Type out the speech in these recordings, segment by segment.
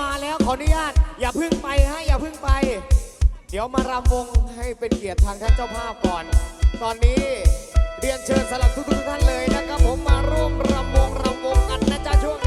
มาแล้วขออนุญาต อย่าพึ่งไปฮะอย่าพึ่งไป เดี๋ยวมารำวงให้เป็นเกียรติทางท่านเจ้าภาพก่อน ตอนนี้เรียนเชิญสำหรับทุกๆท่านเลยนะครับ ผมมาร่วมรำวงรำวงกันนะจ๊ะช่วง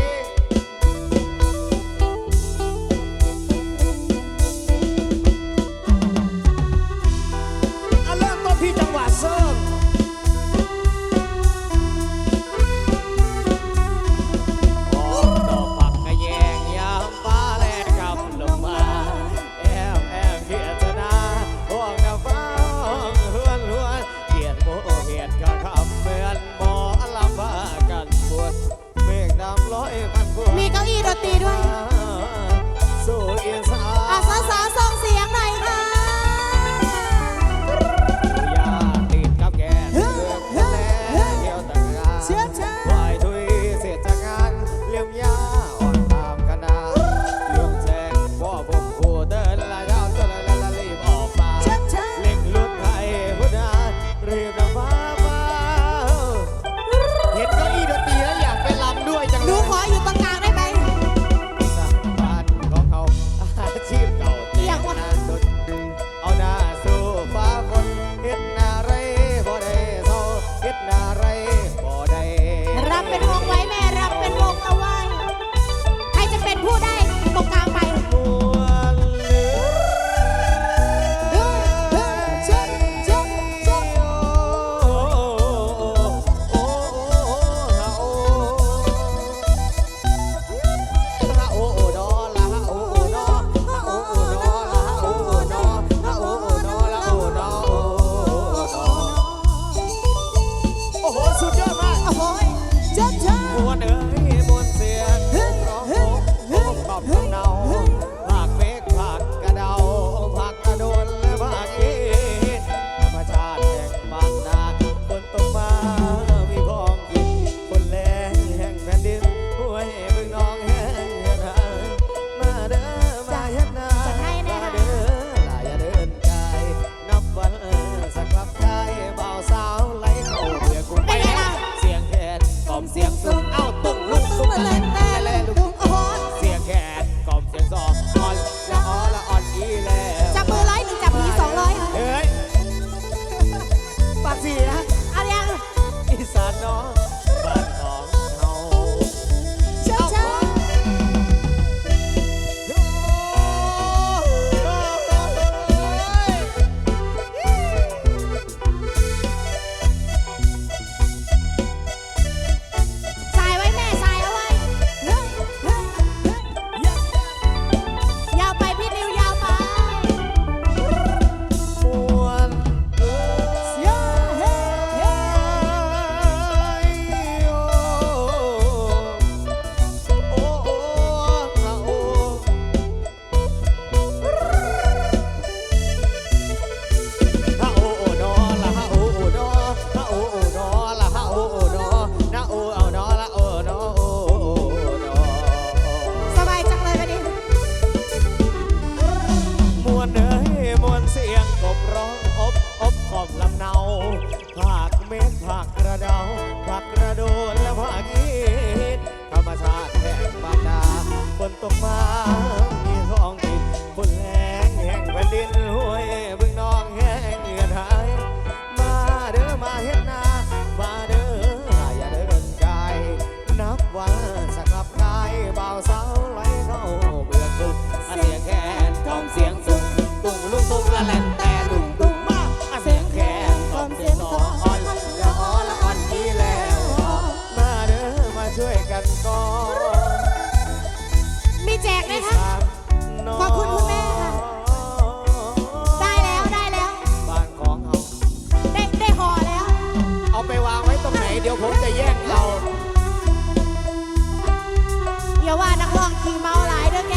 ทีเมาหลายเด้อแก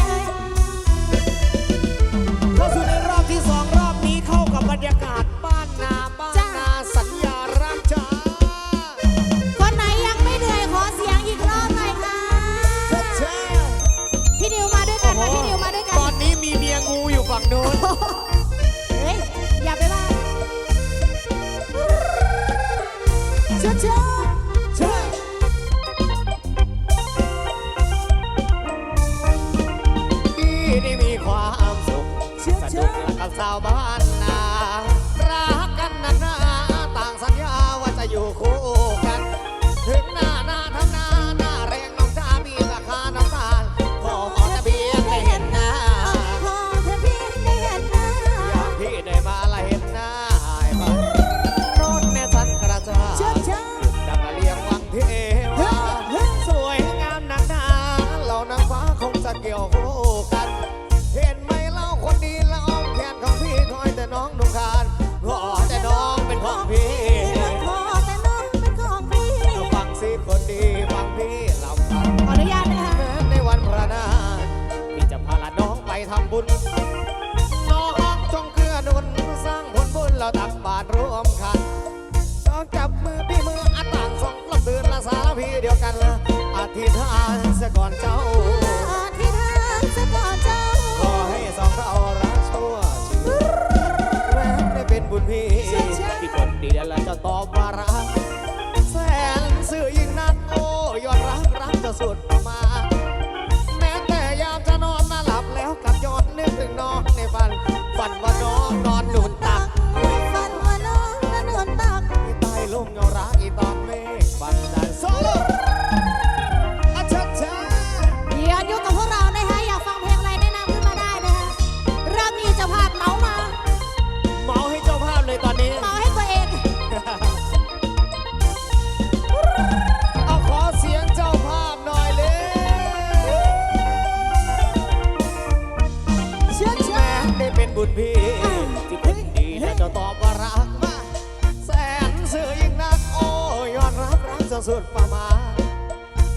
เข้าสู่ในรอบที่สองรอบนี้เข้ากับบรรยากาศบ้านนาบ้านนาสัญญารักจ้าคนไหนยังไม่เหนื่อยขอเสียงอีกรอบหน่อยค่ะพี่นิวมาด้วยกันพี่นิวมาด้วยกัน ตอนนี้มีเมียงูอยู่ฝั่งนู้น เฮ้ย อย่าไปว่าชุดชุ มขันสองจับมือพี่มืออาต่างสองลับตื่นละสารพีเดียวกันละอธิษฐานเสก่อนเจ้า อธิษฐานเสก่อนเจ้า ขอให้สองเรารักชั่วชีวิตแรกได้เป็นบุญพี่ที่คนดีแล้วจะตอบว่ารัก คุณพี่ที่คนดีนะจะตอบว่ารักมาแสนสื่อยิ่งนักโอ้ยอนรักรักสุดประมา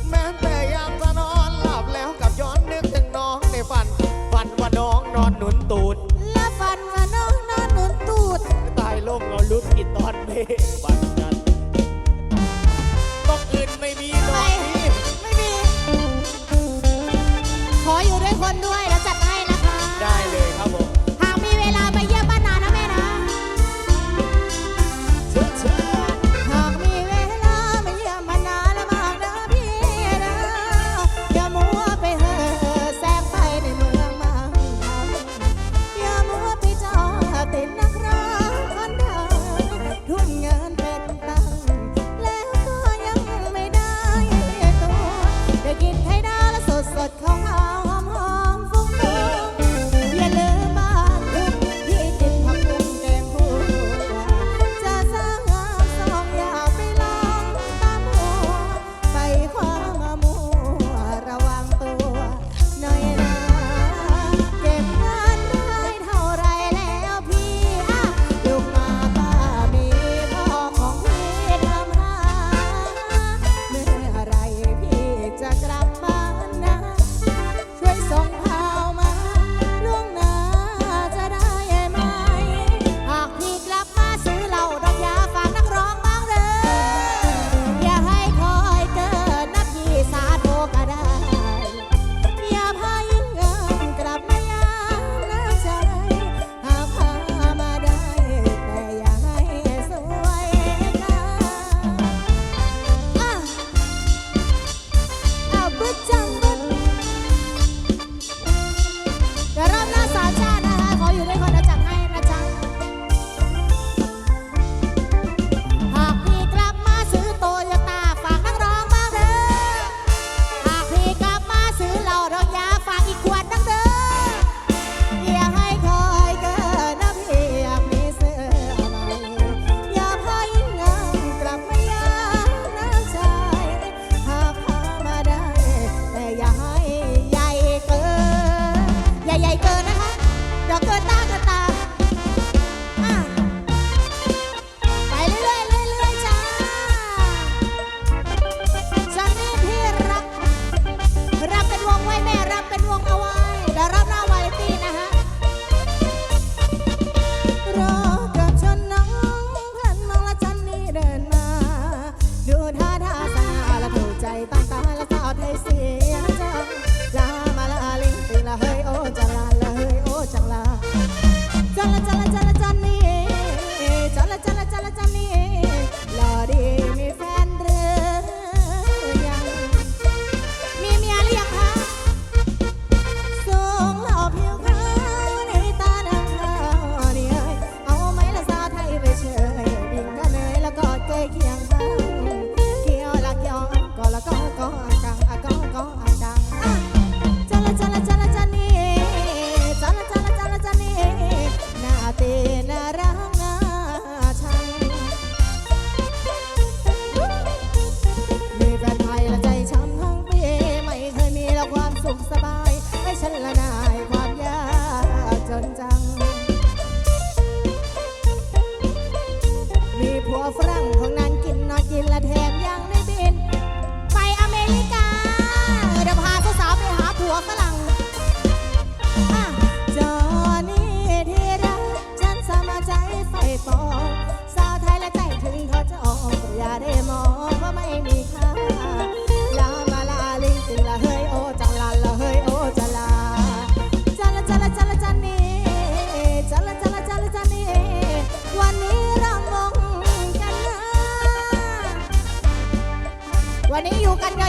แม้แต่ยามจะนอนหลับแล้วกับย้อนนึกถึงน้องในฝันฝันว่าน้องนอนหนุนตูดและฝันว่าน้องนอนหนุนตูดตายลงเอาลุ้นอีตอนเมฆบันนั้นต้องอื่นไม่มี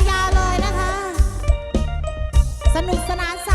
ยาวเลยนะคะ สนุกสนานสา